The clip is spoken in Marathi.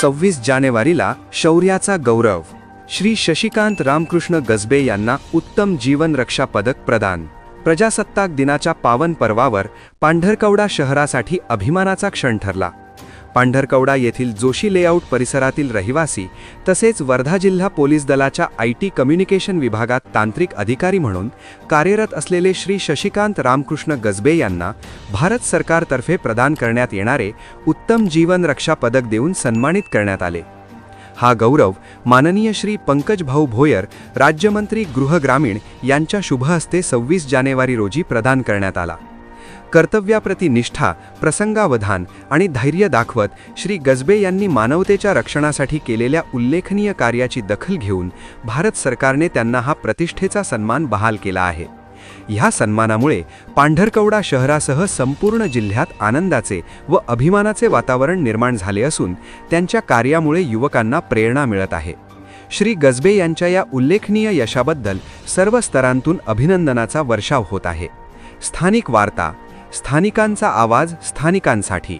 सव्वीस जानेवारीला शौर्याचा गौरव. श्री शशिकांत रामकृष्ण गजबे यांना उत्तम जीवन रक्षा पदक प्रदान. प्रजासत्ताक दिनाच्या पावन पर्वावर पांढरकवडा शहरासाठी अभिमानाचा क्षण ठरला. पांढरकवडा येथील जोशी लेआउट परिसरातील रहिवासी तसेच वर्धा जिल्हा पोलीस दलाच्या आय टी कम्युनिकेशन विभागात तांत्रिक अधिकारी म्हणून कार्यरत असलेले श्री शशिकांत रामकृष्ण गजबे यांना भारत सरकारतर्फे प्रदान करण्यात येणारे उत्तम जीवन रक्षा पदक देऊन सन्मानित करण्यात आले. हा गौरव माननीय श्री पंकज भाऊ भोयर राज्यमंत्री गृह ग्रामीण यांच्या शुभ हस्ते सव्वीस जानेवारी रोजी प्रदान करण्यात आला. कर्तव्याप्रती निष्ठा प्रसंगावधान आणि धैर्य दाखवत श्री गजबे यांनी मानवतेच्या रक्षणासाठी केलेल्या उल्लेखनीय कार्याची दखल घेऊन भारत सरकारने त्यांना हा प्रतिष्ठेचा सन्मान बहाल केला आहे. ह्या सन्मानामुळे पांढरकवडा शहरासह संपूर्ण जिल्ह्यात आनंदाचे व अभिमानाचे वातावरण निर्माण झाले असून त्यांच्या कार्यामुळे युवकांना प्रेरणा मिळत आहे. श्री गजबे यांच्या या उल्लेखनीय यशाबद्दल सर्व स्तरांतून अभिनंदनाचा वर्षाव होत आहे. स्थानिक वार्ता स्थानिकांचा आवाज स्थानिकांसाठी.